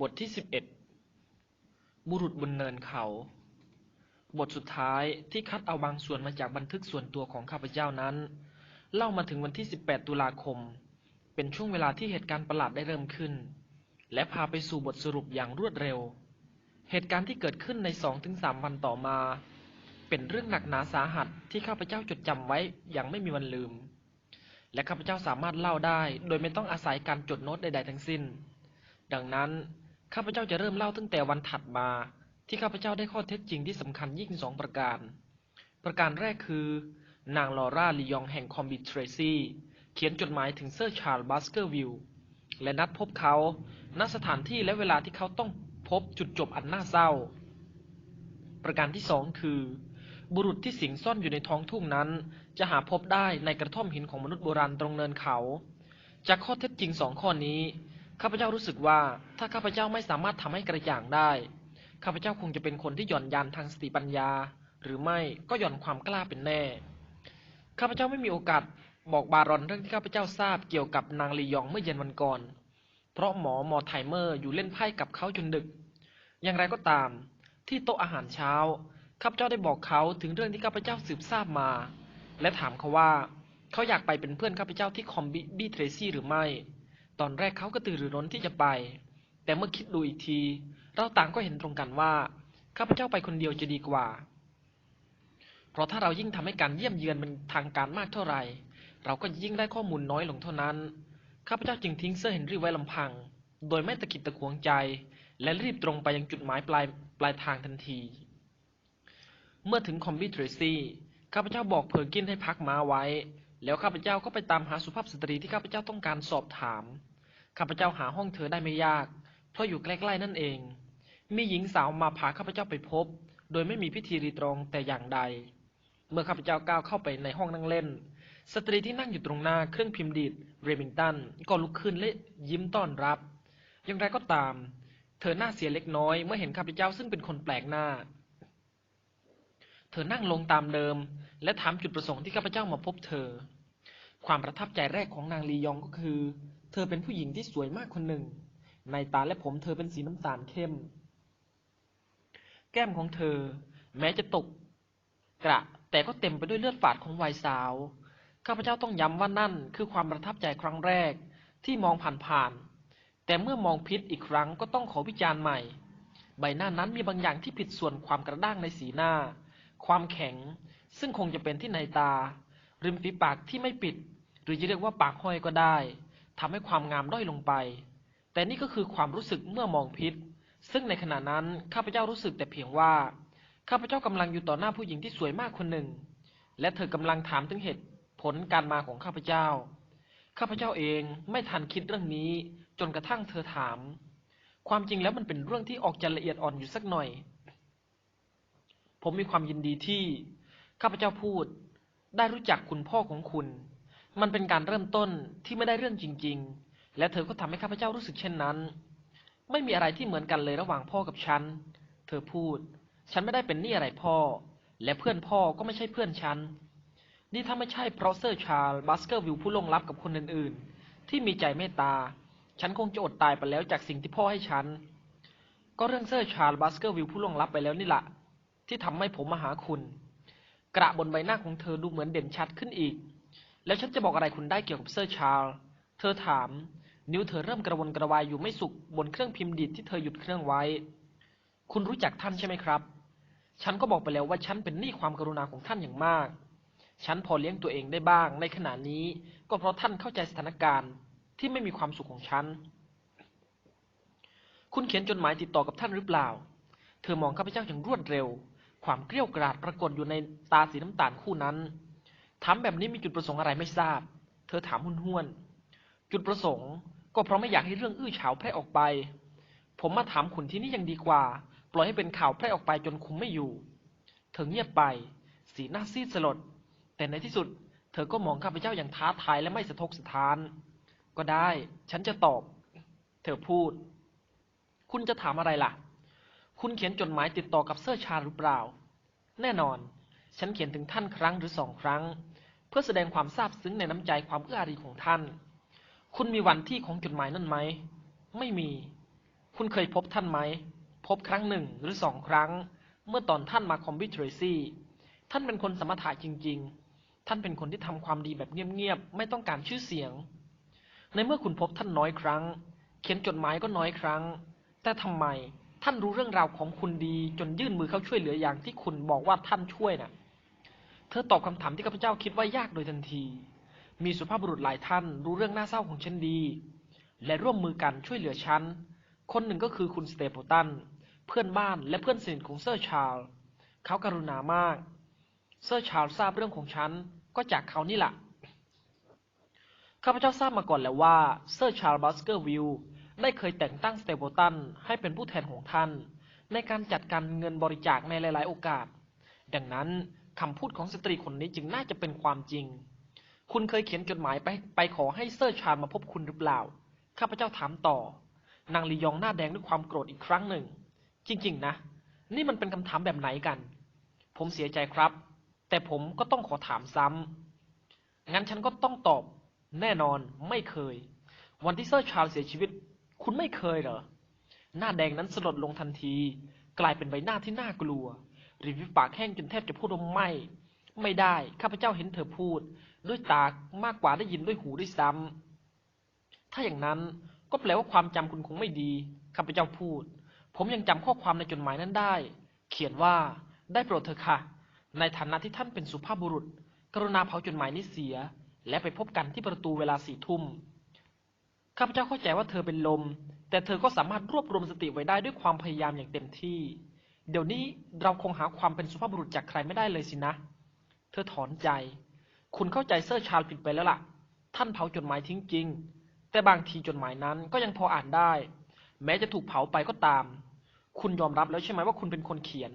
บทที่11บุรุษบนเนินเขา บทสุดท้ายที่คัดเอาบางส่วนมาจากบันทึกส่วนตัวของข้าพเจ้านั้น เล่ามาถึงวันที่18ตุลาคม เป็นช่วงเวลาที่เหตุการณ์ประหลาดได้เริ่มขึ้น และพาไปสู่บทสรุปอย่างรวดเร็ว เหตุการณ์ที่เกิดขึ้นใน2-3วันต่อมา เป็นเรื่องหนักหนาสาหัสที่ข้าพเจ้าจดจำไว้อย่างไม่มีวันลืม และข้าพเจ้าสามารถเล่าได้ โดยไม่ต้องอาศัยการจดโน้ตใด ๆ ทั้งสิ้น ดังนั้น ข้าพเจ้าจะเริ่มเล่าตั้งแต่วันถัดมา ที่ข้าพเจ้าได้ข้อเท็จจริงที่สำคัญยิ่งสองประการ ประการแรกคือ นางลอร่าลียองแห่งคอมบิเทรซี่เขียนจดหมายถึงเซอร์ชาร์ลบัสเกอร์วิลและนัดพบเขาณสถานที่และเวลาที่เขาต้องพบจุดจบอันน่าเศร้า ประการที่สองคือ บุรุษที่สิงซ่อนอยู่ในท้องทุ่งนั้น จะหาพบได้ในกระท่อมหินของมนุษย์โบราณตรงเนินเขา จากข้อเท็จจริงสองข้อนี้ ข้าพเจ้ารู้สึกว่าถ้าข้าพเจ้าไม่สามารถทำให้กระจ่างได้ ข้าพเจ้าคงจะเป็นคนที่หย่อนยานทางสติปัญญา หรือไม่ก็หย่อนความกล้าเป็นแน่ ข้าพเจ้าไม่มีโอกาสบอกบารอนเรื่องที่ข้าพเจ้าทราบเกี่ยวกับนางลียองเมื่อเย็นวันก่อน เพราะหมอมอไทเมอร์อยู่เล่นไพ่กับเขาจนดึก อย่างไรก็ตาม ที่โต๊ะอาหารเช้า ข้าพเจ้าได้บอกเขาถึงเรื่องที่ข้าพเจ้าสืบทราบมา และถามเขาว่า เขาอยากไปเป็นเพื่อนข้าพเจ้าที่คอมบิบี้เทรซี่หรือไม่ ตอนแรกเขาก็ตื่นหรือร้นที่จะไป แต่เมื่อคิดดูอีกที เราต่างก็เห็นตรงกันว่าข้าพเจ้าไปคนเดียวจะดีกว่า เพราะถ้าเรายิ่งทำให้การเยี่ยมเยือนเป็นทางการมากเท่าไหร่ เราก็ยิ่งได้ข้อมูลน้อยลงเท่านั้น ข้าพเจ้าจึงทิ้งเซอร์เฮนรี่ไว้ลำพัง โดยไม่ตะกิดตะขวงใจ และรีบตรงไปยังจุดหมายปลายปลายทางทันที เมื่อถึงคอมบิเทรซี่ ข้าพเจ้าบอกเพอร์กินให้พักม้าไว้ แล้วข้าพเจ้าก็ไปตามหาสุภาพสตรีที่ข้าพเจ้าต้องการสอบถาม ข้าพเจ้าหาห้องเธอได้ไม่ยาก เพราะอยู่ใกล้ๆนั่นเอง มีหญิงสาวมาพาข้าพเจ้าไปพบ โดยไม่มีพิธีรีตรองแต่อย่างใด เมื่อข้าพเจ้าก้าวเข้าไปในห้องนั่งเล่น สตรีที่นั่งอยู่ตรงหน้าเครื่องพิมพ์ดีดเรมิงตันก็ลุกขึ้นและยิ้มต้อนรับ อย่างไรก็ตาม เธอหน้าเสียเล็กน้อยเมื่อเห็นข้าพเจ้าซึ่งเป็นคนแปลกหน้า เธอนั่งลงตามเดิม และถามจุดประสงค์ที่ข้าพเจ้ามาพบเธอ ความประทับใจแรกของนางลียองก็คือ เธอเป็นผู้หญิงที่สวยมากคนหนึ่ง ในตาและผมเธอเป็นสีน้ำตาลเข้ม แก้มของเธอ แม้จะตก กระ แต่ก็เต็มไปด้วยเลือดฝาดของวัยสาว ข้าพเจ้าต้องย้ำว่านั่นคือความประทับใจครั้งแรกที่มองผ่านๆ แต่เมื่อมองพิษอีกครั้งก็ต้องขอวิจารณ์ใหม่ ใบหน้านั้นมีบางอย่างที่ผิดส่วนความกระด้างในสีหน้า ความแข็ง ซึ่งคงจะเป็นที่ในตา ริมฝีปากที่ไม่ปิด หรือจะเรียกว่าปากห้อยก็ได้ทำให้ความงามด้อยลงไป แต่นี่ก็คือความรู้สึกเมื่อมองพิษ ซึ่งในขณะนั้นข้าพเจ้ารู้สึกแต่เพียงว่าข้าพเจ้ากำลังอยู่ต่อหน้าผู้หญิงที่สวยมากคนหนึ่ง และเธอกำลังถามถึงเหตุผลการมาของข้าพเจ้า ข้าพเจ้าเองไม่ทันคิดเรื่องนี้ จนกระทั่งเธอถาม ความจริงแล้วมันเป็นเรื่องที่ออกจะละเอียดอ่อนอยู่สักหน่อย ผมมีความยินดีที่ ข้าพเจ้าพูด ได้รู้จักคุณพ่อของคุณ มันเป็นการเริ่มต้นที่ไม่ได้เรื่องจริง ๆ และเธอก็ทำให้ข้าพเจ้ารู้สึกเช่นนั้น ไม่มีอะไรที่เหมือนกันเลยระหว่างพ่อกับฉัน เธอพูด ฉันไม่ได้เป็นหนี้อะไรพ่อ และเพื่อนพ่อก็ไม่ใช่เพื่อนฉัน นี่ถ้าไม่ใช่เพราะเซอร์ชาร์ลบัสเกอร์วิลผู้ลงลับกับคนอื่นๆ ที่มีใจเมตตา ฉันคงจะอดตายไปแล้วจากสิ่งที่พ่อให้ฉัน ก็เรื่องเซอร์ชาร์ลบัสเกอร์วิลผู้ลงลับไปแล้วนี่แหละที่ทำให้ผมมาหาคุณ กระบนใบหน้าของเธอดูเหมือนเด่นชัดขึ้นอีก แล้วฉันจะบอกอะไรคุณได้เกี่ยวกับเซอร์ชาร์ล เธอถาม นิ้วเธอเริ่มกระวนกระวายอยู่ไม่สุขบนเครื่องพิมพ์ดีดที่เธอหยุดเครื่องไว้ คุณรู้จักท่านใช่ไหมครับ ฉันก็บอกไปแล้วว่าฉันเป็นหนี้ความกรุณาของท่านอย่างมาก ฉันพอเลี้ยงตัวเองได้บ้าง ในขณะนี้ ก็เพราะท่านเข้าใจสถานการณ์ที่ไม่มีความสุขของฉัน คุณเขียนจดหมายติดต่อกับท่านหรือเปล่า เธอมองข้าพเจ้าอย่างรวดเร็ว ความเกลี้ยวกราดปรากฏอยู่ในตาสีน้ำตาลคู่นั้น ถามแบบนี้มีจุดประสงค์อะไรไม่ทราบ เธอถามหุ่นห้วน จุดประสงค์ ก็เพราะไม่อยากให้เรื่องอื้อฉาวแพร่ออกไป ผมมาถามคุณที่นี่ยังดีกว่า ปล่อยให้เป็นข่าวแพร่ออกไปจนคุมไม่อยู่ เธอเงียบไป สีหน้าซีดสลด แต่ในที่สุด เธอก็มองข้าพเจ้าอย่างท้าทายและไม่สะทกสะท้าน ก็ได้ ฉันจะตอบ เธอพูด คุณจะถามอะไรล่ะ คุณเขียนจดหมายติดต่อกับเซอร์ชาหรือเปล่า แน่นอน ฉันเขียนถึงท่านครั้งหรือสองครั้ง พื่อแสดงความซาบซึ้งในน้ำใจความเอื้ออารีของท่าน คุณมีวันที่ของจดหมายนั่นไหม ไม่มี คุณเคยพบท่านไหม พบครั้งหนึ่งหรือสองครั้ง เมื่อตอนท่านมาคอมบิเทรซี่ ท่านเป็นคนสมถะจริง ๆ ท่านเป็นคนที่ทำความดีแบบเงียบๆ ไม่ต้องการชื่อเสียง ในเมื่อคุณพบท่านน้อยครั้ง เขียนจดหมายก็น้อยครั้ง แต่ทำไมท่านรู้เรื่องราวของคุณดีจนยื่นมือเข้าช่วยเหลืออย่างที่คุณบอกว่าท่านช่วยน่ะ ธอตอบคำถามที่ข้าพเจ้าคิดว่ายากโดยทันที มีสุภาพบุรุษหลายท่านรู้เรื่องน่าเศร้าของฉันดี และร่วมมือกันช่วยเหลือฉัน คนหนึ่งก็คือคุณสเตปตัน เพื่อนบ้านและเพื่อนสนิทของเซอร์ชาร์ล เขาการุณามาก เซอร์ชาร์ลทราบเรื่องของฉันก็จากเขานี่แหละ ข้าพเจ้าทราบมาก่อนแล้วว่า เซอร์ชาร์ลบัสเกอร์วิลได้เคยแต่งตั้งสเตปตันให้เป็นผู้แทนของท่าน ในการจัดการเงินบริจาคในหลาย ๆ โอกาส ดังนั้น คำพูดของสตรีคนนี้จึงน่าจะเป็นความจริง คุณเคยเขียนจดหมายไปไปขอให้เซอร์ชาร์ลมาพบคุณหรือเปล่า ข้าพเจ้าถามต่อ นางลียองหน้าแดงด้วยความโกรธอีกครั้งหนึ่ง จริง ๆ นะ นี่มันเป็นคำถามแบบไหนกัน ผมเสียใจครับ แต่ผมก็ต้องขอถามซ้ำ งั้นฉันก็ต้องตอบ แน่นอนไม่เคย วันที่เซอร์ชาร์ลเสียชีวิต คุณไม่เคยเหรอ หน้าแดงนั้นสลดลงทันที กลายเป็นใบหน้าที่น่ากลัว ริมฝีปากแห้งจนแทบจะพูดว่าไม่ ไม่ได้ ข้าพเจ้าเห็นเธอพูด ด้วยตามากกว่าได้ยินด้วยหูด้วยซ้ำถ้าอย่างนั้นก็แปลว่าความจำคุณคงไม่ดี ข้าพเจ้าพูด ผมยังจำข้อความในจดหมายนั้นได้ เขียนว่า ได้โปรดเถอะค่ะ ในฐานะที่ท่านเป็นสุภาพบุรุษ กรุณาเผาจดหมายนี้เสีย และไปพบกันที่ประตูเวลาสี่ทุ่ม ข้าพเจ้าเข้าใจว่าเธอเป็นลม แต่เธอก็สามารถรวบรวมสติไว้ได้ด้วยความพยายามอย่างเต็มที่ เดี๋ยวนี้เราคงหาความเป็นสุภาพบุรุษจากใครไม่ได้เลยสินะ เธอถอนใจ คุณเข้าใจเซอร์ชาร์ลผิดไปแล้วล่ะ ท่านเผาจดหมายทิ้งจริง แต่บางทีจดหมายนั้นก็ยังพออ่านได้ แม้จะถูกเผาไปก็ตาม คุณยอมรับแล้วใช่ไหมว่าคุณเป็นคนเขียน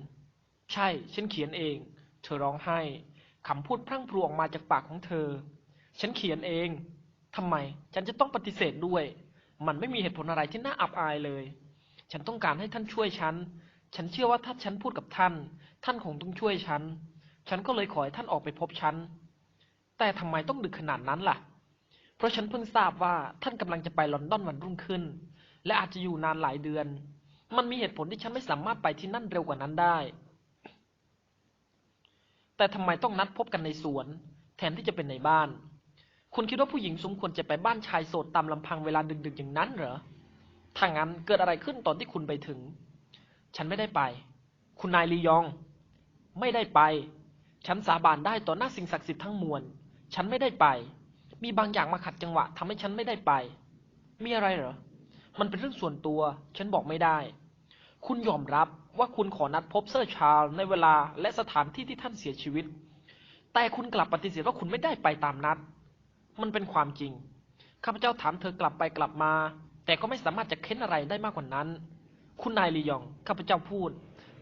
ใช่ ฉันเขียนเอง เธอร้องไห้คำพูดพรั่งพรูออกมาจากปากของเธอ ฉันเขียนเอง ทำไม ฉันจะต้องปฏิเสธด้วย มันไม่มีเหตุผลอะไรที่น่าอับอายเลย ฉันต้องการให้ท่านช่วยฉัน ฉันเชื่อว่าถ้าฉันพูดกับท่าน ท่านคงต้องช่วยฉัน ฉันก็เลยขอให้ท่านออกไปพบฉัน แต่ทำไมต้องดึกขนาดนั้นล่ะ เพราะฉันเพิ่งทราบว่าท่านกำลังจะไปลอนดอนวันรุ่งขึ้น และอาจจะอยู่นานหลายเดือน มันมีเหตุผลที่ฉันไม่สามารถไปที่นั่นเร็วกว่านั้นได้ แต่ทำไมต้องนัดพบกันในสวน แทนที่จะเป็นในบ้าน คุณคิดว่าผู้หญิงสมควรจะไปบ้านชายโสดตามลำพังเวลาดึกๆอย่างนั้นเหรอ ถ้างั้นเกิดอะไรขึ้นตอนที่คุณไปถึง ฉันไม่ได้ไป คุณนายลียอง ไม่ได้ไป ฉันสาบานได้ต่อหน้าสิ่งศักดิ์สิทธิ์ทั้งมวล ฉันไม่ได้ไป มีบางอย่างมาขัดจังหวะทำให้ฉันไม่ได้ไป มีอะไรเหรอ มันเป็นเรื่องส่วนตัว ฉันบอกไม่ได้ คุณยอมรับว่าคุณขอนัดพบเซอร์ชาร์ลในเวลาและสถานที่ที่ท่านเสียชีวิต แต่คุณกลับปฏิเสธว่าคุณไม่ได้ไปตามนัด มันเป็นความจริง ข้าพเจ้าถามเธอกลับไปกลับมา แต่ก็ไม่สามารถจะเค้นอะไรได้มากกว่านั้น คุณนายลียอง ข้าพเจ้าพูด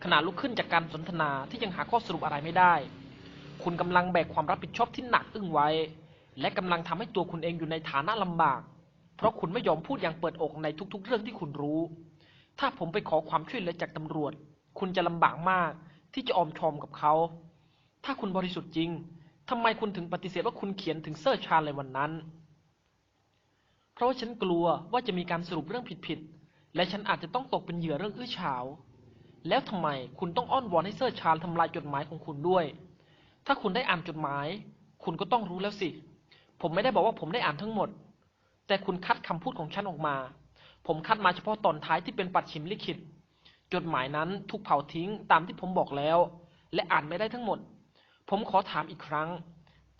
ขณะลุกขึ้นจากการสนทนาที่ยังหาข้อสรุปอะไรไม่ได้ คุณกำลังแบกความรับผิดชอบที่หนักอึ้งไว้ และกำลังทำให้ตัวคุณเองอยู่ในฐานะลำบาก เพราะคุณไม่ยอมพูดอย่างเปิดอกในทุกๆ เรื่องที่คุณรู้ ถ้าผมไปขอความช่วยเหลือจากตำรวจ คุณจะลำบากมากที่จะออมชอมกับเขา ถ้าคุณบริสุทธิ์จริงทำไมคุณถึงปฏิเสธว่าคุณเขียนถึงเซอร์ชาร์ลในวันนั้น เพราะว่าฉันกลัวว่าจะมีการสรุปเรื่องผิดๆ และฉันอาจจะต้องตกเป็นเหยื่อเรื่องอื้อฉาว แล้วทำไมคุณต้องอ้อนวอนให้เซอร์ชาร์ลทำลายจดหมายของคุณด้วย ถ้าคุณได้อ่านจดหมาย คุณก็ต้องรู้แล้วสิ ผมไม่ได้บอกว่าผมได้อ่านทั้งหมด แต่คุณคัดคำพูดของฉันออกมา ผมคัดมาเฉพาะตอนท้ายที่เป็นปัดฉิมลิขิต จดหมายนั้นถูกเผาทิ้งตามที่ผมบอกแล้ว และอ่านไม่ได้ทั้งหมด ผมขอถามอีกครั้ง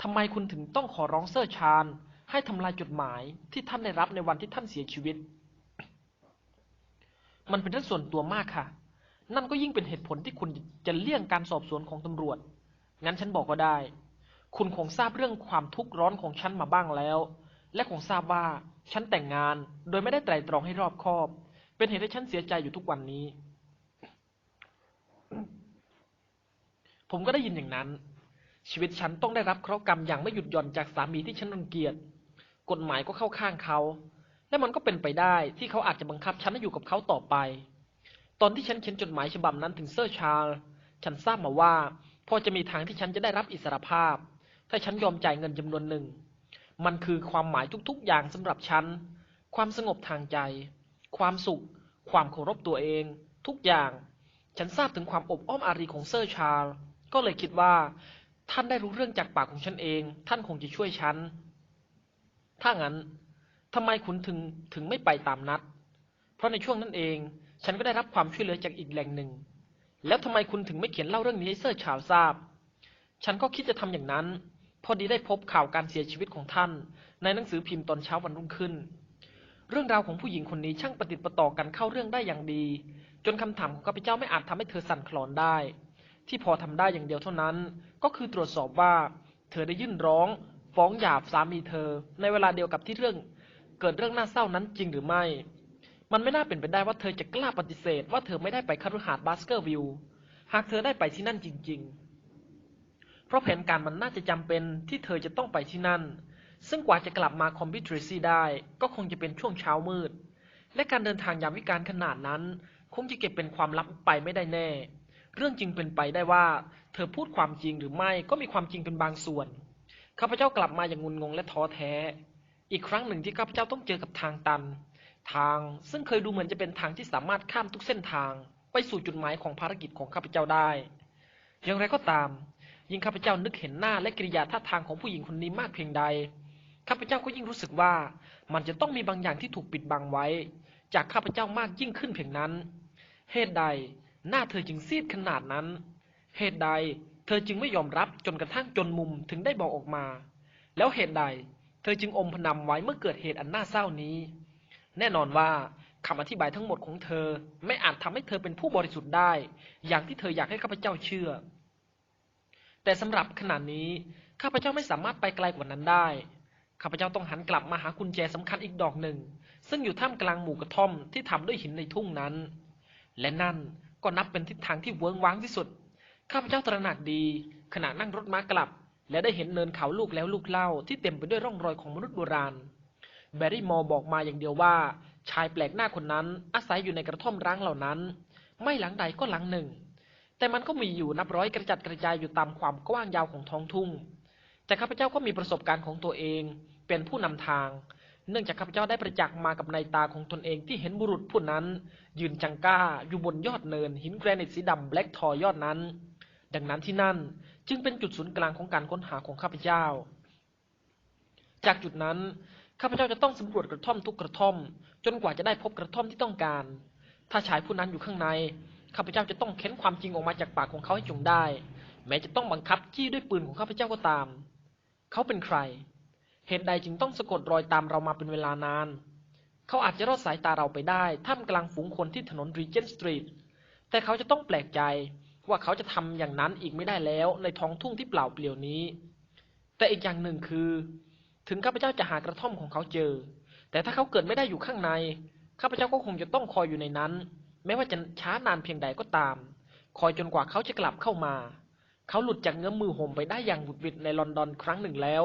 ทำไมคุณถึงต้องขอร้องเซอร์ชาร์ลให้ทำลายจดหมายที่ท่านได้รับในวันที่ท่านเสียชีวิต มันเป็นเรื่องส่วนตัวมากค่ะ นั่นก็ยิ่งเป็นเหตุผลที่คุณจะเลี่ยงการสอบสวนของตำรวจ งั้นฉันบอกก็ได้ คุณคงทราบเรื่องความทุกข์ร้อนของฉันมาบ้างแล้ว และคงทราบว่าฉันแต่งงานโดยไม่ได้ไตร่ตรองให้รอบคอบ เป็นเหตุให้ฉันเสียใจอยู่ทุกวันนี้ ผมก็ได้ยินอย่างนั้น ชีวิตฉันต้องได้รับเคราะห์กรรมอย่างไม่หยุดหย่อนจากสามีที่ฉันรังเกียจ กฎหมายก็เข้าข้างเขา และมันก็เป็นไปได้ที่เขาอาจจะบังคับฉันให้อยู่กับเขาต่อไป ตอนที่ฉันเขียนจดหมายฉบับนั้นถึงเซอร์ชาร์ลฉันทราบมาว่าพอจะมีทางที่ฉันจะได้รับอิสรภาพ ถ้าฉันยอมจ่ายเงินจำนวนหนึ่ง มันคือความหมายทุกๆ อย่างสำหรับฉัน ความสงบทางใจ ความสุข ความเคารพตัวเอง ทุกอย่าง ฉันทราบถึงความอบอ้อมอารีของเซอร์ชาร์ลส์ก็เลยคิดว่า ท่านได้รู้เรื่องจากปากของฉันเอง ท่านคงจะช่วยฉัน ถ้างั้น ทำไมคุณถึงถึงไม่ไปตามนัด เพราะในช่วงนั้นเอง ฉันก็ได้รับความช่วยเหลือจากอีกแหล่งหนึ่ง แล้วทำไมคุณถึงไม่เขียนเล่าเรื่องนี้ให้เซอร์ชาร์ลส์ทราบ ฉันก็คิดจะทำอย่างนั้น พอดีได้พบข่าวการเสียชีวิตของท่าน ในหนังสือพิมพ์ตอนเช้าวันรุ่งขึ้น เรื่องราวของผู้หญิงคนนี้ช่างประติดประต่อกันเข้าเรื่องได้อย่างดี จนคำถามของข้าพเจ้าไม่อาจทำให้เธอสั่นคลอนได้ ที่พอทำได้อย่างเดียวเท่านั้น ก็คือตรวจสอบว่า เธอได้ยื่นร้อง ฟ้องหย่าสามีเธอ ในเวลาเดียวกับที่เรื่อง เกิดเรื่องน่าเศร้านั้นจริงหรือไม่ มันไม่น่าเป็นไปได้ว่าเธอจะกล้าปฏิเสธว่าเธอไม่ได้ไปคฤหาสน์บาสเกอร์วิลหากเธอได้ไปที่นั่นจริง ๆ เพราะแผนการมันน่าจะจำเป็นที่เธอจะต้องไปที่นั่น ซึ่งกว่าจะกลับมาคอมพิวเตอร์ซีได้ ก็คงจะเป็นช่วงเช้ามืด และการเดินทางยามวิการขนาดนั้น คงจะเก็บเป็นความลับไปไม่ได้แน่ เรื่องจริงเป็นไปได้ว่า เธอพูดความจริงหรือไม่ก็มีความจริงเป็นบางส่วนข้าพเจ้ากลับมาอย่างงุนงงและท้อแท้ อีกครั้งหนึ่งที่ข้าพเจ้าต้องเจอกับทางตัน ทางซึ่งเคยดูเหมือนจะเป็นทางที่สามารถข้ามทุกเส้นทาง ไปสู่จุดหมายของภารกิจของข้าพเจ้าได้ อย่างไรก็ตาม ยิ่งข้าพเจ้านึกเห็นหน้าและกิริยาท่าทางของผู้หญิงคนนี้มากเพียงใด ข้าพเจ้าก็ยิ่งรู้สึกว่ามันจะต้องมีบางอย่างที่ถูกปิดบังไว้ จากข้าพเจ้ามากยิ่งขึ้นเพียงนั้น เหตุใดหน้าเธอจึงซีดขนาดนั้น เหตุใดเธอจึงไม่ยอมรับจนกระทั่งจนมุมถึงได้บอกออกมา แล้วเหตุใด ธอจึงอมพนำไว้เมื่อเกิดเหตุอันน่าเศร้านี้ แน่นอนว่าคำอธิบายทั้งหมดของเธอไม่อาจทำให้เธอเป็นผู้บริสุทธิ์ได้ อย่างที่เธออยากให้ข้าพเจ้าเชื่อ แต่สำหรับขณะนี้ข้าพเจ้าไม่สามารถไปไกลกว่านั้นได้ ข้าพเจ้าต้องหันกลับมาหากุญแจสำคัญอีกดอกหนึ่ง ซึ่งอยู่ท่ามกลางหมู่กระท่อมที่ทำด้วยหินในทุ่งนั้น และนั่นก็นับเป็นทิศทางที่เวิ้งว้างที่สุด ข้าพเจ้าตระหนักดี ขณะนั่งรถม้ากลับ และได้เห็นเนินเขาลูกแล้วลูกเล่าที่เต็มไปด้วยร่องรอยของมนุษย์โบราณ แบร์รี่มอร์บอกมาอย่างเดียวว่า ชายแปลกหน้าคนนั้นอาศัยอยู่ในกระท่อมร้างเหล่านั้น ไม่หลังใดก็หลังหนึ่ง แต่มันก็มีอยู่นับร้อยกระจัดกระจายอยู่ตามความกว้างยาวของท้องทุ่ง แต่ข้าพเจ้าก็มีประสบการณ์ของตัวเองเป็นผู้นำทาง เนื่องจากข้าพเจ้าได้ประจักษ์มากับในตาของตนเองที่เห็นบุรุษผู้นั้น ยืนจังก้าอยู่บนยอดเนินหินแกรนิตสีดำแบล็กทอยอดนั้น ดังนั้นที่นั่นจึงเป็นจุดศูนย์กลางของการค้นหาของข้าพเจ้า จากจุดนั้นข้าพเจ้าจะต้องสำรวจกระท่อมทุกกระท่อม จนกว่าจะได้พบกระท่อมที่ต้องการ ถ้าชายผู้นั้นอยู่ข้างในข้าพเจ้าจะต้องเค้นความจริงออกมาจากปากของเขาให้จงได้ แม้จะต้องบังคับจี้ด้วยปืนของข้าพเจ้าก็ตาม เขาเป็นใคร เหตุใดจึงต้องสะกดรอยตามเรามาเป็นเวลานาน เขาอาจจะรอดสายตาเราไปได้ท่ามกลางฝูงคนที่ถนนรีเจนต์สตรีทแต่เขาจะต้องแปลกใจ ว่าเขาจะทำอย่างนั้นอีกไม่ได้แล้วในท้องทุ่งที่เปล่าเปลี่ยวนี้ แต่อีกอย่างหนึ่งคือ ถึงข้าพเจ้าจะหากระท่อมของเขาเจอ แต่ถ้าเขาเกิดไม่ได้อยู่ข้างในข้าพเจ้าก็คงจะต้องคอยอยู่ในนั้น แม้ว่าจะช้านานเพียงใดก็ตาม คอยจนกว่าเขาจะกลับเข้ามา เขาหลุดจากเงื้อมมือห่มไปได้อย่างบุดวิดในลอนดอนครั้งหนึ่งแล้ว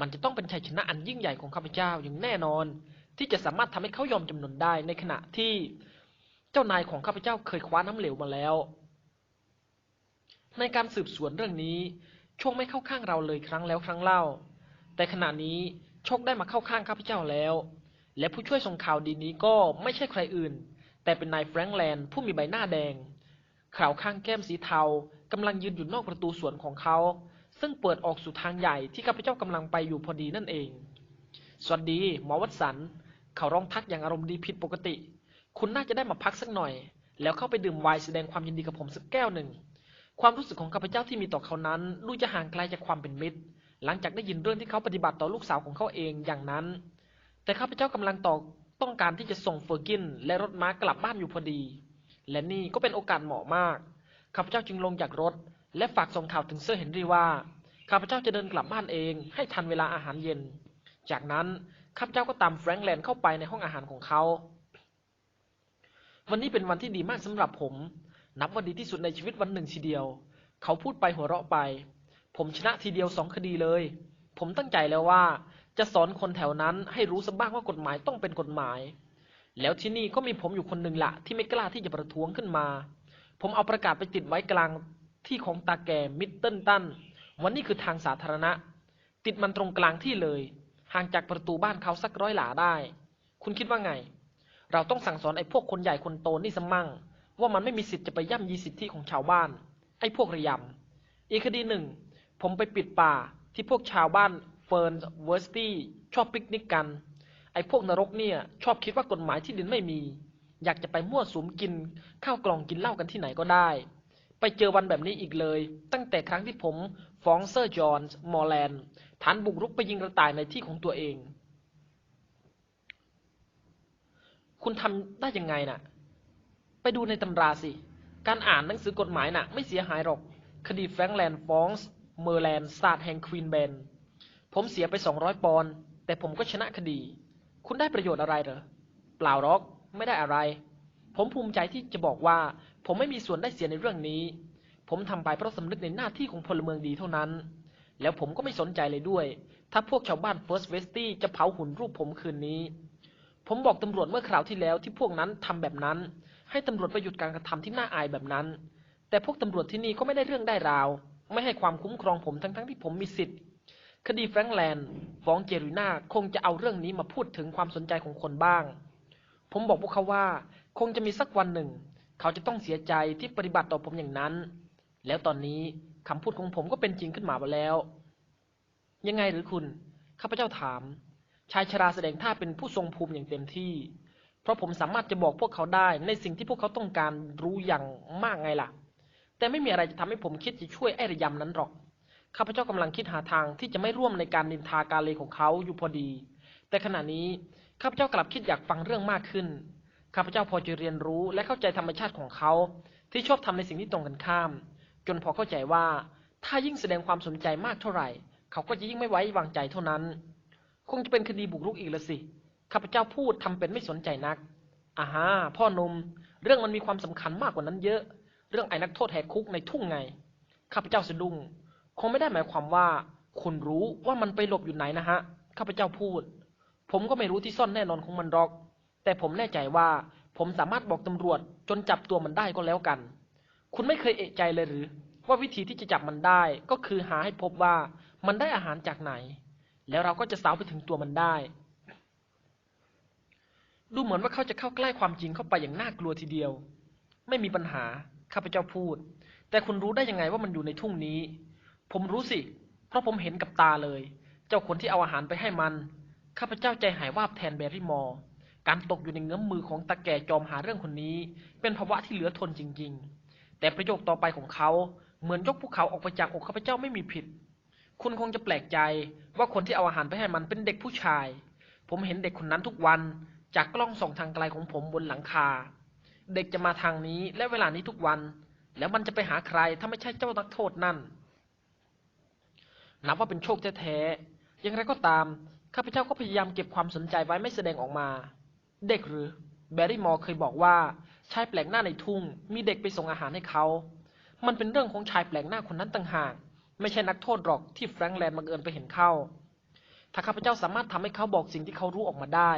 มันจะต้องเป็นชัยชนะอันยิ่งใหญ่ของข้าพเจ้าอย่างแน่นอน ที่จะสามารถทำให้เขายอมจำนนได้ในขณะที่ เจ้านายของข้าพเจ้าเคยคว้าน้ำเหลวมาแล้ว ในการสืบสวนเรื่องนี้โชคไม่เข้าข้างเราเลยครั้งแล้วครั้งเล่า แต่ขณะนี้โชคได้มาเข้าข้างข้าพเจ้าแล้ว และผู้ช่วยส่งข่าวดีนี้ก็ไม่ใช่ใครอื่น แต่เป็นนายแฟรงค์แลนด์ผู้มีใบหน้าแดงข่าวข้างแก้มสีเทากำลังยืนอยู่นอกประตูสวนของเขา ซึ่งเปิดออกสู่ทางใหญ่ที่ข้าพเจ้ากำลังไปอยู่พอดีนั่นเอง สวัสดีหมอวัตสัน เขาร้องทักอย่างอารมณ์ดีผิดปกติ คุณน่าจะได้มาพักสักหน่อย แล้วเข้าไปดื่มไวน์แสดงความยินดีกับผมสักแก้วหนึ่ง ความรู้สึกของข้าพเจ้าที่มีต่อเขานั้น ดูจะห่างไกลจากความเป็นมิตร หลังจากได้ยินเรื่องที่เขาปฏิบัติต่อลูกสาวของเขาเองอย่างนั้น แต่ข้าพเจ้ากำลังต่อต้องการที่จะส่งเฟอร์กิน และรถม้ากลับบ้านอยู่พอดี และนี่ก็เป็นโอกาสเหมาะมากข้าพเจ้าจึงลงจากรถ และฝากส่งข่าวถึงเซอร์เฮนรี่ว่าข้าพเจ้าจะเดินกลับบ้านเอง ให้ทันเวลาอาหารเย็น จากนั้นข้าพเจ้าก็ตามแฟรงค์แลนด์เข้าไปในห้องอาหารของเขา วันนี้เป็นวันที่ดีมากสำหรับผม นับว่าดีที่สุดในชีวิตวันหนึ่งทีเดียว เขาพูดไปหัวเราะไป ผมชนะทีเดียวสองคดีเลย ผมตั้งใจแล้วว่า จะสอนคนแถวนั้นให้รู้สักบ้างว่ากฎหมายต้องเป็นกฎหมาย แล้วที่นี่ก็มีผมอยู่คนหนึ่งละที่ไม่กล้าที่จะประท้วงขึ้นมา ผมเอาประกาศไปติดไว้กลางที่ของตาแก่มิดเติลตันวันนี้คือทางสาธารณะ ติดมันตรงกลางที่เลย ห่างจากประตูบ้านเขาสักร้อยหลาได้ คุณคิดว่าไง เราต้องสั่งสอนไอ้พวกคนใหญ่คนโตนี่สมั่ง ว่ามันไม่มีสิทธิ์จะไปย่ำยีสิทธิของชาวบ้าน ไอ้พวกระยำ อีกคดีหนึ่ง ผมไปปิดป่าที่พวกชาวบ้านเฟิร์นเวอร์สตี้ชอบปิกนิกกัน ไอ้พวกนรกเนี่ย ชอบคิดว่ากฎหมายที่ดินไม่มี อยากจะไปมั่วสุมกินข้าวกล่องกินเหล้ากันที่ไหนก็ได้ ไปเจอวันแบบนี้อีกเลย ตั้งแต่ครั้งที่ผมฟ้องเซอร์จอห์นมอร์แลนด์ฐานบุกรุกไปยิงกระต่ายในที่ของตัวเอง คุณทำได้ยังไงน่ะ ไปดูในตำราสิ การอ่านหนังสือกฎหมายน่ะ ไม่เสียหายหรอก คดีแฟรงค์แลนด์ฟองส์เมอร์แลนด์ศาสตร์แห่งควีนเบนผมเสียไปสองร้อยปอนด์แต่ผมก็ชนะคดี คุณได้ประโยชน์อะไรเหรอ เปล่าหรอก ไม่ได้อะไร ผมภูมิใจที่จะบอกว่า ผมไม่มีส่วนได้เสียในเรื่องนี้ ผมทำไปเพราะสำนึกในหน้าที่ของพลเมืองดีเท่านั้น แล้วผมก็ไม่สนใจเลยด้วย ถ้าพวกชาวบ้านเฟิร์สเวสตี้จะเผาหุ่นรูปผมคืนนี้ ผมบอกตำรวจเมื่อคราวที่แล้วที่พวกนั้นทำแบบนั้น ให้ตำรวจไปหยุดการกระทำที่น่าอายแบบนั้น แต่พวกตำรวจที่นี่ก็ไม่ได้เรื่องได้ราว ไม่ให้ความคุ้มครองผมทั้งๆที่ผมมีสิทธิ์ คดีแฟรงค์แลนด์ฟ้องเจรีน่าคงจะเอาเรื่องนี้มาพูดถึงความสนใจของคนบ้าง ผมบอกพวกเขาว่า คงจะมีสักวันหนึ่ง เขาจะต้องเสียใจที่ปฏิบัติต่อผมอย่างนั้น แล้วตอนนี้คำพูดของผมก็เป็นจริงขึ้นมาแล้ว ยังไงหรือคุณข้าพเจ้าถาม ชายชราแสดงท่าเป็นผู้ทรงภูมิอย่างเต็มที่ เพราะผมสามารถจะบอกพวกเขาได้ในสิ่งที่พวกเขาต้องการรู้อย่างมากไงล่ะ แต่ไม่มีอะไรจะทำให้ผมคิดจะช่วยไอ้ระยำนั้นหรอก ข้าพเจ้ากำลังคิดหาทางที่จะไม่ร่วมในการนินทาการเลของเขาอยู่พอดี แต่ขณะนี้ข้าพเจ้ากลับคิดอยากฟังเรื่องมากขึ้น ข้าพเจ้าพอจะเรียนรู้และเข้าใจธรรมชาติของเขา ที่ชอบทำในสิ่งที่ตรงกันข้าม จนพอเข้าใจว่าถ้ายิ่งแสดงความสนใจมากเท่าไหร่ เขาก็จะยิ่งไม่ไว้วางใจเท่านั้น คงจะเป็นคดีบุกรุกอีกละสิ ข้าพเจ้าพูดทำเป็นไม่สนใจนักอ่าฮะพ่อหนม เรื่องมันมีความสำคัญมากกว่านั้นเยอะ เรื่องไอ้นักโทษแหกคุกในทุ่งไง ข้าพเจ้าสะดุ้ง คงไม่ได้หมายความว่า คุณรู้ว่ามันไปหลบอยู่ไหนนะฮะ ข้าพเจ้าพูด ผมก็ไม่รู้ที่ซ่อนแน่นอนของมันหรอก แต่ผมแน่ใจว่า ผมสามารถบอกตำรวจจนจับตัวมันได้ก็แล้วกัน คุณไม่เคยเอะใจเลยหรือ ว่าวิธีที่จะจับมันได้ก็คือหาให้พบว่ามันได้อาหารจากไหน แล้วเราก็จะสาวไปถึงตัวมันได้ ดูเหมือนว่าเขาจะเข้าใกล้ความจริงเข้าไปอย่างน่ากลัวทีเดียว ไม่มีปัญหา ข้าพเจ้าพูด แต่คุณรู้ได้ยังไงว่ามันอยู่ในทุ่งนี้ ผมรู้สิ เพราะผมเห็นกับตาเลย เจ้าคนที่เอาอาหารไปให้มัน ข้าพเจ้าใจหายวาบแทนแบรรี่มอร์ การตกอยู่ในเงื้อมมือของตาแก่จอมหาเรื่องคนนี้ เป็นภาวะที่เหลือทนจริง ๆ แต่ประโยคต่อไปของเขาเหมือนยกภูเขาออกไปจากอกข้าพเจ้าไม่มีผิด คุณคงจะแปลกใจว่าคนที่เอาอาหารไปให้มันเป็นเด็กผู้ชาย ผมเห็นเด็กคนนั้นทุกวัน จากกล้องส่องทางไกลของผมบนหลังคา เด็กจะมาทางนี้และเวลานี้ทุกวัน แล้วมันจะไปหาใครถ้าไม่ใช่เจ้านักโทษนั่น นับว่าเป็นโชคแท้ๆอย่างไรก็ตาม ข้าพเจ้าก็พยายามเก็บความสนใจไว้ไม่แสดงออกมา เด็กหรือ แบร์รี่มอร์เคยบอกว่าชายแปลกหน้าในทุ่ง มีเด็กไปส่งอาหารให้เขา มันเป็นเรื่องของชายแปลกหน้าคนนั้นต่างหาก ไม่ใช่นักโทษหรอกที่แฟรงค์แลนด์บังเอิญไปเห็นเข้า ถ้าข้าพเจ้าสามารถทำให้เขาบอกสิ่งที่เขารู้ออกมาได้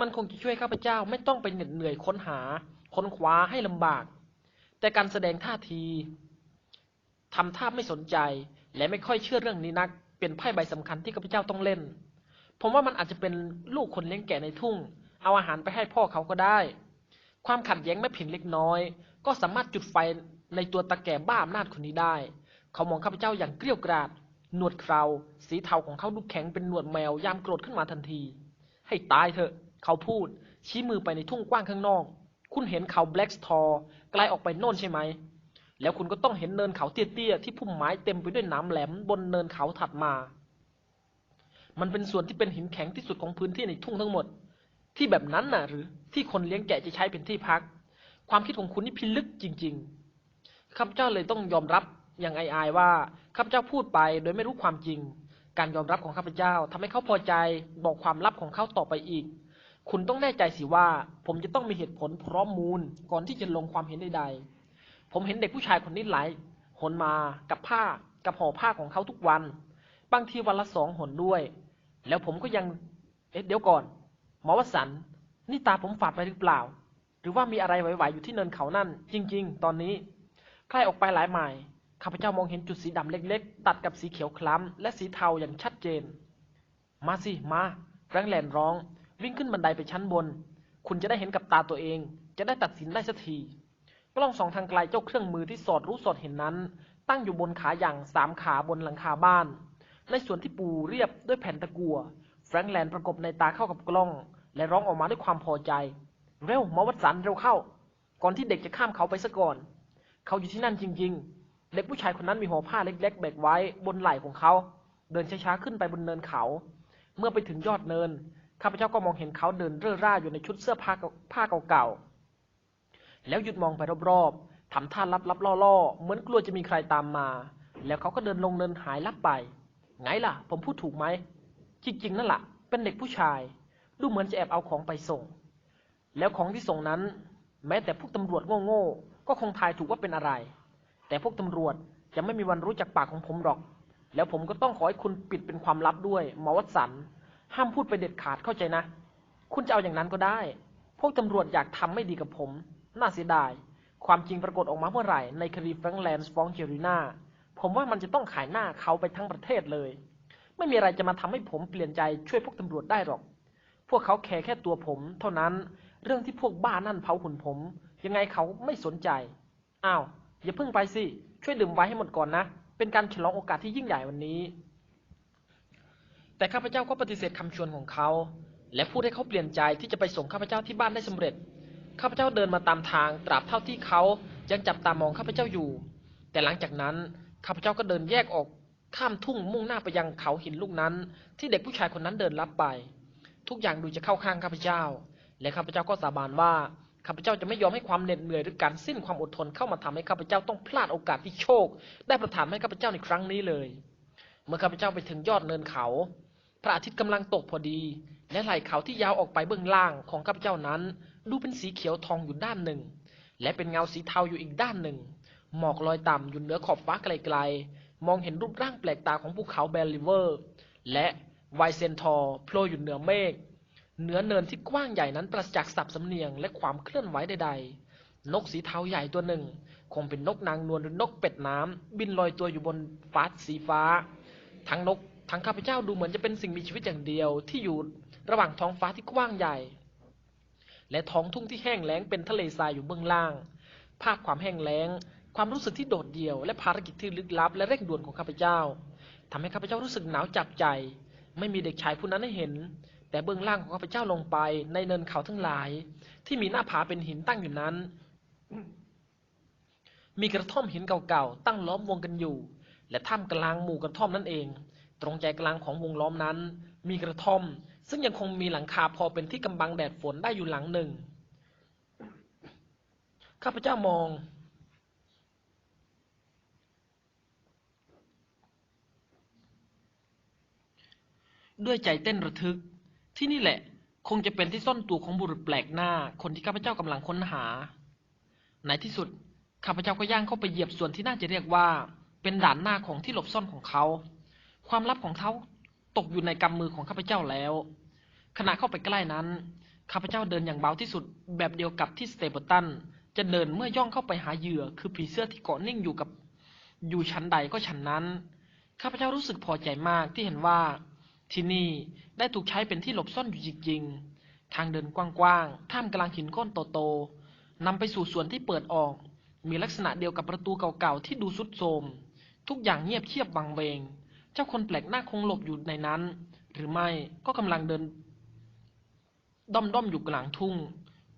มันคงจะช่วยข้าพเจ้าไม่ต้องไปเหน็ดเหนื่อยค้นหา ค้นคว้าให้ลำบาก แต่การแสดงท่าทีทำท่าไม่สนใจ และไม่ค่อยเชื่อเรื่องนี้นัก เป็นไพ่ใบสำคัญที่ข้าพเจ้าต้องเล่น ผมว่ามันอาจจะเป็นลูกคนเลี้ยงแก่ในทุ่ง เอาอาหารไปให้พ่อเขาก็ได้ ความขัดแย้งแม่ผินเล็กน้อย ก็สามารถจุดไฟในตัวตาแก่บ้าอำนาจคนนี้ได้ เขามองข้าพเจ้าอย่างเกลี้ยวกราด หนวดเครา สีเทาของเขาดูแข็งเป็นหนวดแมวยามโกรธขึ้นมาทันที ให้ตายเถอะ เขาพูด ชี้มือไปในทุ่งกว้างข้างนอก คุณเห็นเขาแบล็กสทอร์ไกลออกไปโน่นใช่ไหม แล้วคุณก็ต้องเห็นเนินเขาเตี้ยๆ ที่พุ่มไม้เต็มไปด้วยหน้ำแหลมบนเนินเขาถัดมา มันเป็นส่วนที่เป็นหินแข็งที่สุดของพื้นที่ในทุ่งทั้งหมด ที่แบบนั้นน่ะ หรือที่คนเลี้ยงแกะจะใช้เป็นที่พัก ความคิดของคุณนี่พิลึกจริง ๆ ข้าพเจ้าเลยต้องยอมรับอย่างอายๆว่าข้าพเจ้าพูดไปโดยไม่รู้ความจริง การยอมรับของข้าพเจ้าทำให้เขาพอใจบอกความลับของเขาต่อไปอีก คุณต้องแน่ใจสิว่า ผมจะต้องมีเหตุผลพร้อมมูลก่อนที่จะลงความเห็นใดๆ ผมเห็นเด็กผู้ชายคนนี้หลายหนมากับผ้ากับห่อผ้าของเขาทุกวัน บางทีวันละสองหนด้วย แล้วผมก็ยังเอ๊ะเดี๋ยวก่อนหมอวสันนี่ตาผมฝาดไปหรือเปล่า หรือว่ามีอะไรไหวๆอยู่ที่เนินเขานั่น จริง ๆ ตอนนี้ใกล้ออกไปหลายไมล์ข้าพเจ้ามองเห็นจุดสีดำเล็กๆ ตัดกับสีเขียวคล้ำและสีเทาอย่างชัดเจน มาสิ มาแฟรงแลนร้อง วิ่งขึ้นบันไดไปชั้นบน คุณจะได้เห็นกับตาตัวเอง จะได้ตัดสินได้สักทีกล้องสองทางไกลเจ้าเครื่องมือที่สอดรู้สอดเห็นนั้น ตั้งอยู่บนขาอย่างสามขาบนหลังคาบ้าน ในส่วนที่ปูเรียบด้วยแผ่นตะกัวแฟรงค์แลนประกบในตาเข้ากับกล้อง และร้องออกมาด้วยความพอใจ เร็วมอวัตสันเร็วเข้า ก่อนที่เด็กจะข้ามเขาไปซะก่อน เขาอยู่ที่นั่นจริง ๆ เด็กผู้ชายคนนั้นมีห่อผ้าเล็ก ๆ แบกไว้บนไหล่ของเขา เดินช้าๆขึ้นไปบนเนินเขา เมื่อไปถึงยอดเนิน ข้าพเจ้าก็มองเห็นเขาเดินเร่อร่าอยู่ในชุดเสื้อผ้าผ้าเก่าๆ แล้วหยุดมองไปรอบๆทำท่าลับๆล่อๆ เหมือนกลัวจะมีใครตามมา แล้วเขาก็เดินลงเนินหายลับไป ไงล่ะ ผมพูดถูกไหม จริงๆ นั่นแหละเป็นเด็กผู้ชาย ดูเหมือนจะแอบเอาของไปส่ง แล้วของที่ส่งนั้น แม้แต่พวกตำรวจโง่ๆ ก็คงทายถูกว่าเป็นอะไร แต่พวกตำรวจจะไม่มีวันรู้จากปากของผมหรอก แล้วผมก็ต้องขอให้คุณปิดเป็นความลับด้วยมอวัตสัน ห้ามพูดไปเด็ดขาดเข้าใจนะ คุณจะเอาอย่างนั้นก็ได้ พวกตำรวจอยากทำไม่ดีกับผม น่าเสียดาย ความจริงปรากฏออกมาเมื่อไหร่ในคดีแฟรงแลนด์ฟ้องเจอรีนาผมว่ามันจะต้องขายหน้าเขาไปทั้งประเทศเลย ไม่มีอะไรจะมาทำให้ผมเปลี่ยนใจช่วยพวกตำรวจได้หรอก พวกเขาแคร์แค่ตัวผม เท่านั้น เรื่องที่พวกบ้านั่นเผาหุ่นผม ยังไงเขาไม่สนใจ อ้าว อย่าเพิ่งไปสิ ช่วยดื่มไว้ให้หมดก่อนนะ เป็นการฉลองโอกาสที่ยิ่งใหญ่วันนี้ แต่ข้าพเจ้าก็ปฏิเสธคำชวนของเขา และพูดให้เขาเปลี่ยนใจที่จะไปส่งข้าพเจ้าที่บ้านได้สำเร็จ ข้าพเจ้าเดินมาตามทางตราบเท่าที่เขายังจับตามองข้าพเจ้าอยู่ แต่หลังจากนั้นข้าพเจ้าก็เดินแยกออกข้ามทุ่งมุ่งหน้าไปยังเขาหินลูกนั้น ที่เด็กผู้ชายคนนั้นเดินลับไป ทุกอย่างดูจะเข้าข้างข้าพเจ้า และข้าพเจ้าก็สาบานว่าข้าพเจ้าจะไม่ยอมให้ความเหน็ดเหนื่อยหรือการสิ้นความอดทนเข้ามาทำให้ข้าพเจ้าต้องพลาดโอกาสที่โชค ได้ประทานให้ข้าพเจ้าในครั้งนี้เลย เมื่อข้าพเจ้าไปถึงยอดเนินเขา พระอาทิตย์กำลังตกพอดี และไหล่เขาที่ยาวออกไปเบื้องล่างของข้าพเจ้านั้น ดูเป็นสีเขียวทองอยู่ด้านหนึ่ง และเป็นเงาสีเทาอยู่อีกด้านหนึ่ง หมอกลอยต่ำอยู่เหนือขอบฟ้าไกลๆ มองเห็นรูปร่างแปลกตาของภูเขาแบลลิเวอร์ และไวเซนทอร์โผล่อยู่เหนือเมฆเหนือเนินที่กว้างใหญ่นั้นปราศจากสับสำเนียงและความเคลื่อนไหวใดๆ นกสีเทาใหญ่ตัวหนึ่ง คงเป็นนกนางนวลหรือนกเป็ดน้ำบินลอยตัวอยู่บนฟ้าสีฟ้า ทั้งนก ทั้งข้าพเจ้าดูเหมือนจะเป็นสิ่งมีชีวิตอย่างเดียว ที่อยู่ระหว่างท้องฟ้าที่กว้างใหญ่ และท้องทุ่งที่แห้งแล้งเป็นทะเลทรายอยู่เบื้องล่าง ภาพความแห้งแล้ง ความรู้สึกที่โดดเดี่ยว และภารกิจที่ลึกลับ และเร่งด่วนของข้าพเจ้าทำให้ข้าพเจ้ารู้สึกหนาวจับใจ ไม่มีเด็กชายผู้นั้นให้เห็น แต่เบื้องล่างของข้าพเจ้าลงไป ในเนินเขาทั้งหลาย ที่มีหน้าผาเป็นหินตั้งอยู่นั้น มีกระท่อมหินเก่าๆตั้งล้อมวงกันอยู่ และท่ามกลางหมู่กระท่อมนั่นเอง ตรงใจกลางของวงล้อมนั้น มีกระท่อม ซึ่งยังคงมีหลังคาพอเป็นที่กำบังแดดฝนได้อยู่หลังหนึ่ง ข้าพเจ้ามอง ด้วยใจเต้นระทึก ที่นี่แหละ คงจะเป็นที่ซ่อนตัวของบุรุษแปลกหน้า คนที่ข้าพเจ้ากำลังค้นหา ในที่สุดข้าพเจ้าก็ย่างเข้าไปเหยียบส่วนที่น่าจะเรียกว่า เป็นด่านหน้าของที่หลบซ่อนของเขา ความลับของเขาตกอยู่ในกำมือของข้าพเจ้าแล้ว ขณะเข้าไปใกล้นั้น ข้าพเจ้าเดินอย่างเบาที่สุดแบบเดียวกับที่สเตเปอร์ตันจะเดินเมื่อย่องเข้าไปหาเหยื่อ คือผีเสื้อที่เกาะนิ่งอยู่กับ อยู่ชั้นใดก็ชั้นนั้น ข้าพเจ้ารู้สึกพอใจมากที่เห็นว่า ที่นี่ได้ถูกใช้เป็นที่หลบซ่อนอยู่จริงๆ ทางเดินกว้างๆ ท่ามกลางหินก้อนโตๆนำไปสู่ส่วนที่เปิดออก มีลักษณะเดียวกับประตูเก่าๆที่ดูสุดโทรมทุกอย่างเงียบเชียบวังเวง จ้าคนแปลกหน้าคงหลบอยู่ในนั้น หรือไม่ก็กำลังเดินด้อมๆอยู่กลางทุ่ง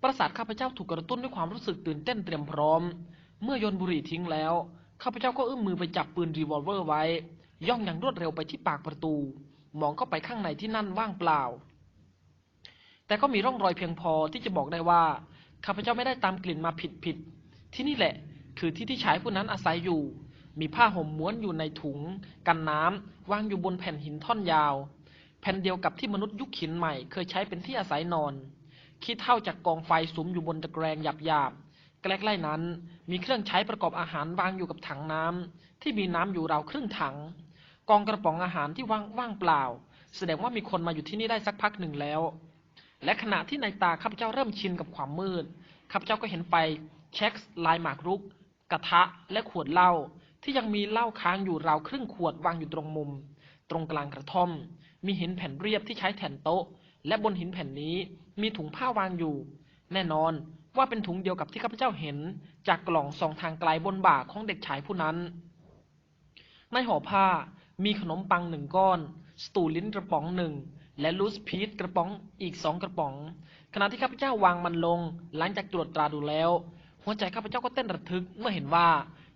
ประสาทข้าพเจ้าถูกกระตุ้นด้วยความรู้สึกตื่นเต้นเตรียมพร้อม เมื่อโยนบุหรี่ทิ้งแล้ว ข้าพเจ้าก็เอื้อมมือไปจับปืนรีวอลเวอร์ไว้ ย่องอย่างรวดเร็วไปที่ปากประตู มองเข้าไปข้างในที่นั่นว่างเปล่า แต่ก็มีร่องรอยเพียงพอที่จะบอกได้ว่า ข้าพเจ้าไม่ได้ตามกลิ่นมาผิดผิดๆที่นี่แหละ คือที่ที่ชายผู้นั้นอาศัยอยู่ มีผ้าห่มม้วนอยู่ในถุง กันน้ำวางอยู่บนแผ่นหินท่อนยาว แผ่นเดียวกับที่มนุษย์ยุคหินใหม่เคยใช้เป็นที่อาศัยนอน ขี้เท่าจากกองไฟสุมอยู่บนตะแกรงหยาบๆใกล้ๆนั้น มีเครื่องใช้ประกอบอาหารวางอยู่กับถังน้ำที่มีน้ำอยู่ราวครึ่งถัง กองกระป๋องอาหารที่ว่างว่างเปล่า แสดงว่ามีคนมาอยู่ที่นี่ได้สักพักหนึ่งแล้ว และขณะที่ในตาข้าพเจ้าเริ่มชินกับความมืดข้าพเจ้าก็เห็นไฟเช็คลายหมากรุก กระทะและขวดเหล้า ที่ยังมีเหล้าค้างอยู่ราวครึ่งขวดวางอยู่ตรงมุม ตรงกลางกระท่อม มีหินแผ่นเรียบที่ใช้แทนโต๊ะ และบนหินแผ่นนี้มีถุงผ้าวางอยู่ แน่นอนว่าเป็นถุงเดียวกับที่ข้าพเจ้าเห็น จากกล่องส่องทางไกลบนบ่าของเด็กชายผู้นั้น ในห่อผ้ามีขนมปังหนึ่งก้อน สตูลิ้นกระป๋องหนึ่ง และลูสพีชกระป๋องอีกสองกระป๋อง ขณะที่ข้าพเจ้าวางมันลง หลังจากตรวจตราดูแล้ว หัวใจข้าพเจ้าก็เต้นระทึกเมื่อเห็นว่า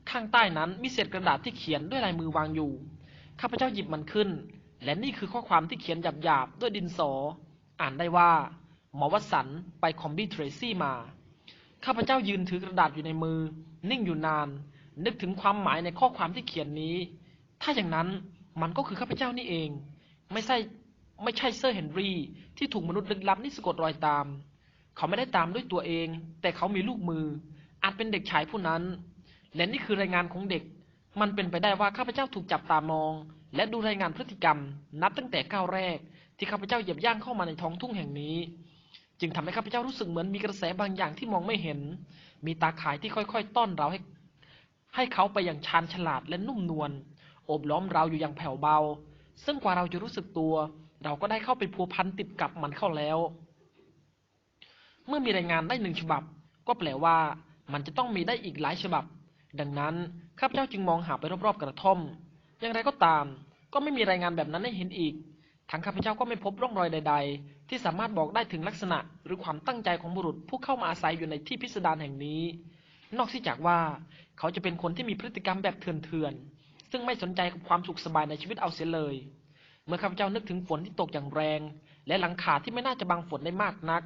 ข้างใต้นั้นมีเศษกระดาษที่เขียนด้วยลายมือวางอยู่ ข้าพเจ้าหยิบมันขึ้น และนี่คือข้อความที่เขียนหยาบๆด้วยดินสอ อ่านได้ว่าหมอวัสันต์ไปคอมบี้เทรซี่มา ข้าพเจ้ายืนถือกระดาษอยู่ในมือ นิ่งอยู่นาน นึกถึงความหมายในข้อความที่เขียนนี้ ถ้าอย่างนั้นมันก็คือข้าพเจ้านี่เอง ไม่ใช่ไม่ใช่เซอร์เฮนรี่ ที่ถูกมนุษย์ลึกลับนี่สะกดรอยตาม เขาไม่ได้ตามด้วยตัวเอง แต่เขามีลูกมือ อาจเป็นเด็กชายผู้นั้น และนี่คือรายงานของเด็ก มันเป็นไปได้ว่าข้าพเจ้าถูกจับตามอง และดูรายงานพฤติกรรม นับตั้งแต่ก้าวแรก ที่ข้าพเจ้าเหยียบย่างเข้ามาในท้องทุ่งแห่งนี้ จึงทำให้ข้าพเจ้ารู้สึกเหมือนมีกระแสบางอย่างที่มองไม่เห็น มีตาข่ายที่ค่อยๆ ต้อนเราให้ ให้เขาไปอย่างชาญฉลาดและนุ่มนวลโอบล้อมเราอยู่อย่างแผ่วเบา ซึ่งกว่าเราจะรู้สึกตัว เราก็ได้เข้าไปพัวพันติดกับมันเข้าแล้ว เมื่อมีรายงานได้หนึ่งฉบับ ก็แปลว่า มันจะต้องมีได้อีกหลายฉบับ ดังนั้นข้าพเจ้าจึงมองหาไปรอบๆกระท่อม อย่างไรก็ตาม ก็ไม่มีรายงานแบบนั้นให้เห็นอีก ทั้งข้าพเจ้าก็ไม่พบร่องรอยใด ๆ ที่สามารถบอกได้ถึงลักษณะหรือความตั้งใจของบุรุษผู้เข้ามาอาศัยอยู่ในที่พิสดารแห่งนี้ นอกจากว่าเขาจะเป็นคนที่มีพฤติกรรมแบบเถื่อนๆ ซึ่งไม่สนใจกับความสุขสบายในชีวิตเอาเสียเลย เมื่อข้าพเจ้านึกถึงฝนที่ตกอย่างแรง และหลังคาที่ไม่น่าจะบังฝนได้มากนัก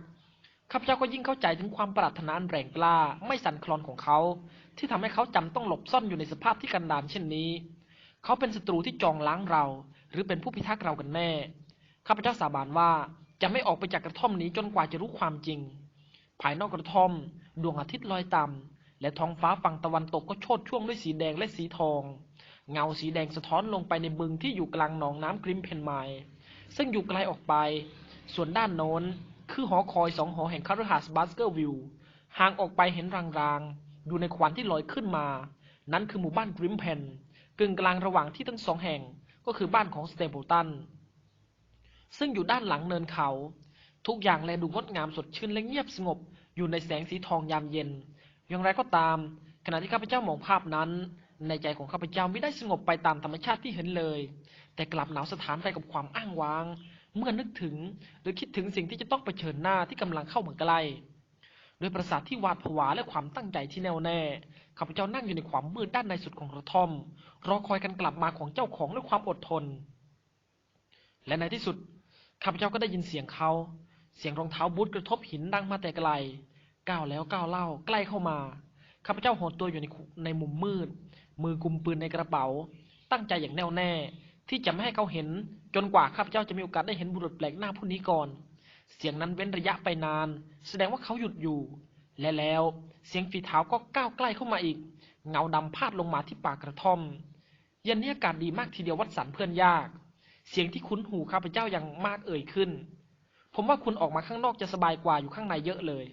ข้าพเจ้าก็ยิ่งเข้าใจถึงความปรารถนาอันแรงกล้าไม่สั่นคลอนของเขา ที่ทำให้เขาจำต้องหลบซ่อนอยู่ในสภาพที่กันดารเช่นนี้ เขาเป็นศัตรูที่จองล้างเรา หรือเป็นผู้พิทักษ์เรากันแน่ข้าพเจ้าสาบานว่าจะไม่ออกไปจากกระท่อมนี้จนกว่าจะรู้ความจริง ภายนอกกระท่อม ดวงอาทิตย์ลอยต่ำและท้องฟ้าฝั่งตะวันตกก็โชดช่วงด้วยสีแดงและสีทอง เงาสีแดงสะท้อนลงไปในบึงที่อยู่กลางหนองน้ำกริมเพนไมล์ซึ่งอยู่ไกลออกไป ส่วนด้านโน้น คือหอคอยสองหอแห่งคาร์ฮัสบัสเกอร์วิวห่างออกไปเห็นรางๆ อยู่ในควันที่ลอยขึ้นมา นั้นคือหมู่บ้านกริมเพนกึ่งกลางระหว่างที่ทั้งสองแห่งก็คือบ้านของสเตเปลตัน ซึ่งอยู่ด้านหลังเนินเขา ทุกอย่างแลดูงดงามสดชื่นและเงียบสงบ อยู่ในแสงสีทองยามเย็น อย่างไรก็ตาม ขณะที่ข้าพเจ้ามองภาพนั้น ในใจของข้าพเจ้าไม่ได้สงบไปตามธรรมชาติที่เห็นเลย แต่กลับหนาวสถานไปกับความอ้างว้าง เมื่อนึกถึงหรือคิดถึงสิ่งที่จะต้องเผชิญหน้าที่กำลังเข้ามาใกล้ด้วยประสาทที่หวาดผวาและความตั้งใจที่แน่วแน่ข้าพเจ้านั่งอยู่ในความมืดด้านในสุดของกระท่อม รอคอยกันกลับมาของเจ้าของด้วยความอดทน และในที่สุดข้าพเจ้าก็ได้ยินเสียงเขา เสียงรองเท้าบูทกระทบหินดังมาแต่ไกล ก้าวแล้วก้าวเล่าใกล้เข้ามาข้าพเจ้าหดตัวอยู่ในในมุมมืด มือกุมปืนในกระเป๋า ตั้งใจอย่างแน่วแน่ ที่จะไม่ให้เขาเห็น จนกว่าข้าพเจ้าจะมีโอกาสได้เห็นบุรุษแปลกหน้าผู้นี้ก่อน เสียงนั้นเว้นระยะไปนาน แสดงว่าเขาหยุดอยู่ และแล้วเสียงฝีเท้าก็ก้าวใกล้เข้ามาอีก เงาดำพาดลงมาที่ปากกระท่อม เย็นนี้อากาศดีมากทีเดียววัดสันเพื่อนยาก เสียงที่คุ้นหูข้าพเจ้าอย่างมากเอ่ยขึ้น ผมว่าคุณออกมาข้างนอกจะสบายกว่าอยู่ข้างในเยอะเลย